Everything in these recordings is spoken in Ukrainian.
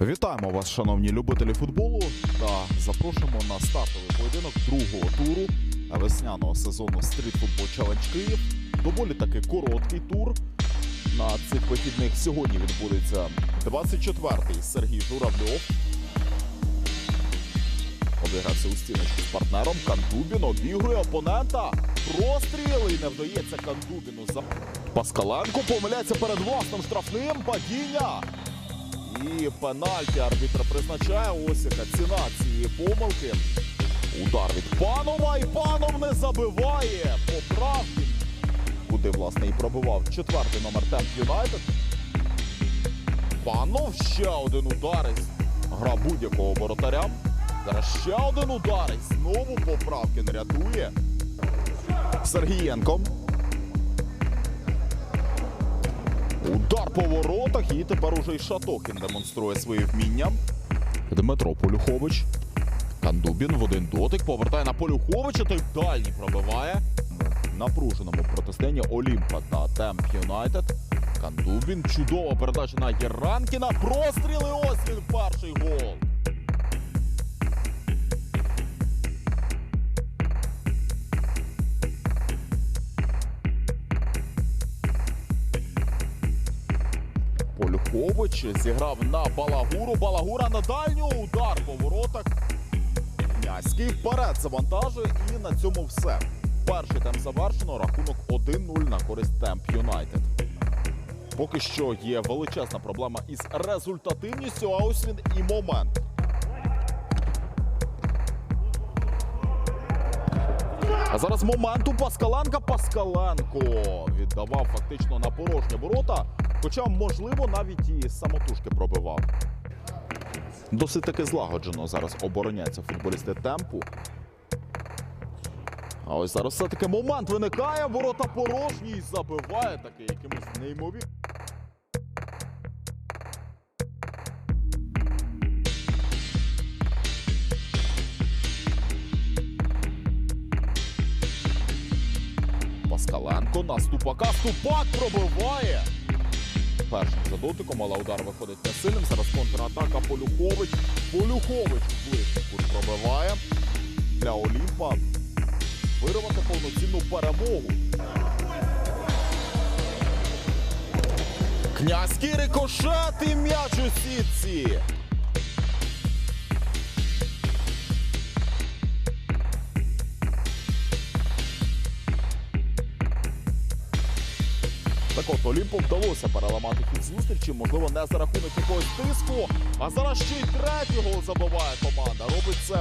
Вітаємо вас, шановні любителі футболу, та запрошуємо на стартовий поєдинок другого туру весняного сезону Street Football Challenge Київ. Доволі таки короткий тур. На цих вихідних сьогодні відбудеться 24-й Сергій Журавльов. Обігрався у стіночку з партнером. Кандубін обігрує опонента. Простріл і не вдається Кандубіну за Паскаленко помиляється перед власним штрафним. Падіння. І пенальті арбітр призначає. Ось яка ціна цієї помилки. Удар від панова, і панов не забиває. Поправки. Куди, власне, і пробивав четвертий номер Темп Юнайтед. Панов ще один удар із гра будь-якого воротаря. Зараз ще один удар і знову поправки не рятує. Сергієнко. Удар по воротах і тепер уже й Шатохін демонструє свої вміння. Дмитро Полюхович. Кандубін в один дотик повертає на Полюховича, той дальній пробиває. Напруженому протистоянні Олімпа та Темп Юнайтед. Кандубін. Чудова передача на Єранкіна. Простріли ось він перший гол. Польхович зіграв на Балагуру. Балагура на дальню. Удар по воротах. Князький вперед завантажує і на цьому все. Перший темп завершено. Рахунок 1-0 на користь Темп Юнайтед. Поки що є величезна проблема із результативністю, а ось він і момент. А зараз момент у Паскаленка. Паскаленко віддавав фактично на порожні ворота. Хоча, можливо, навіть і самотужки пробивав. Досить таки злагоджено зараз обороняться футболісти темпу. А ось зараз все-таки момент виникає. Ворота порожні і забиває таки якимось неймовірним. Паскаленко на ступака. Ступак пробиває. Першим за дотиком, але удар виходить не сильним. Зараз контратака Полюхович. Полюхович в тут пробиває. Для Олімпа вирвати повноцінну перемогу. Князький рикошет і м'яч у сітці. Олімпу вдалося переламати хід зустрічі, можливо, не за рахунок якогось тиску. А зараз ще й третій гол забиває команда. Робить це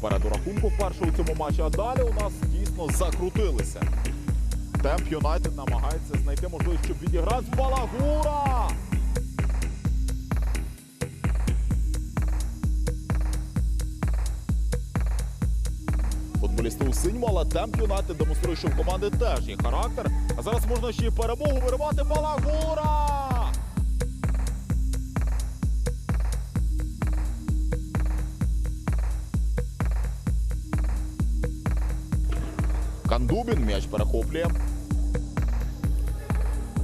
вперед у рахунку першого у цьому матчі. А далі у нас дійсно закрутилися. Темп Юнайтед намагається знайти можливість, щоб відіграти Балагура. Футболісти у синьому, але темп Юнайтед демонструє, що в команди теж є характер. А зараз можна ще й перемогу виривати Балагура. Кандубін м'яч перехоплює.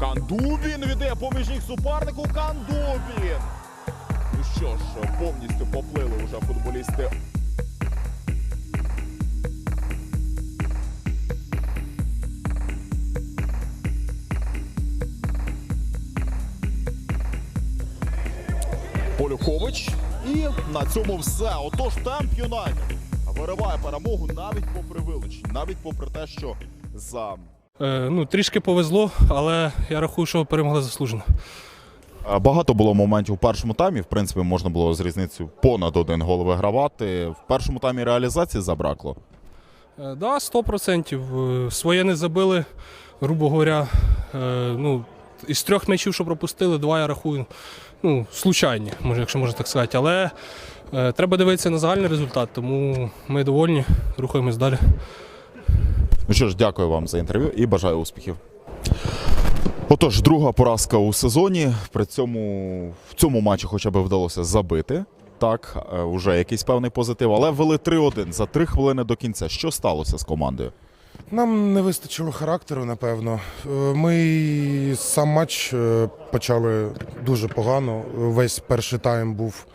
Кандубін віддає поміжник супернику. Кандубін. Ну що ж, повністю поплили вже футболісти. Полюхович І на цьому все. Отож, темп Юнайтед вириває перемогу навіть попри вилучення, навіть попри те, що за Е, ну, трішки повезло, але я рахую, що перемогли заслужено. Е, Багато було моментів у першому таймі. В принципі, можна було з різницею понад один гол вигравати. В першому таймі реалізації забракло. Е, да, 100%. Е, Своє не забили, грубо говоря. Е, ну, із трьох м'ячів, що пропустили, два я рахую, ну, случайні, може, якщо можна так сказати. Але треба дивитися на загальний результат, тому ми довольні, рухаємось далі. Ну що ж, дякую вам за інтерв'ю і бажаю успіхів. Отож, друга поразка у сезоні. При цьому в цьому матчі хоча б вдалося забити. Так, е, уже якийсь певний позитив, але вели 3-1 за 3 хвилини до кінця. Що сталося з командою? Нам не вистачило характеру, напевно. Е, Ми сам матч е, почали дуже погано. Весь перший тайм був.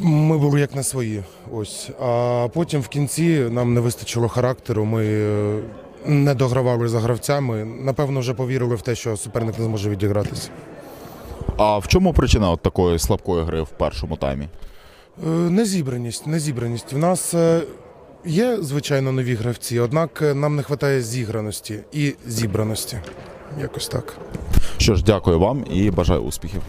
Ми були як на свої. Ось. А потім в кінці нам не вистачило характеру. Ми е, не догравали за гравцями. Напевно, вже повірили в те, що суперник не зможе відігратися. А в чому причина от такої слабкої гри в першому таймі? Е, Незібраність, незібраність. В нас е, є, звичайно, нові гравці, однак нам не вистачає зіграності і зібраності. Якось так. Що ж, дякую вам і бажаю успіхів.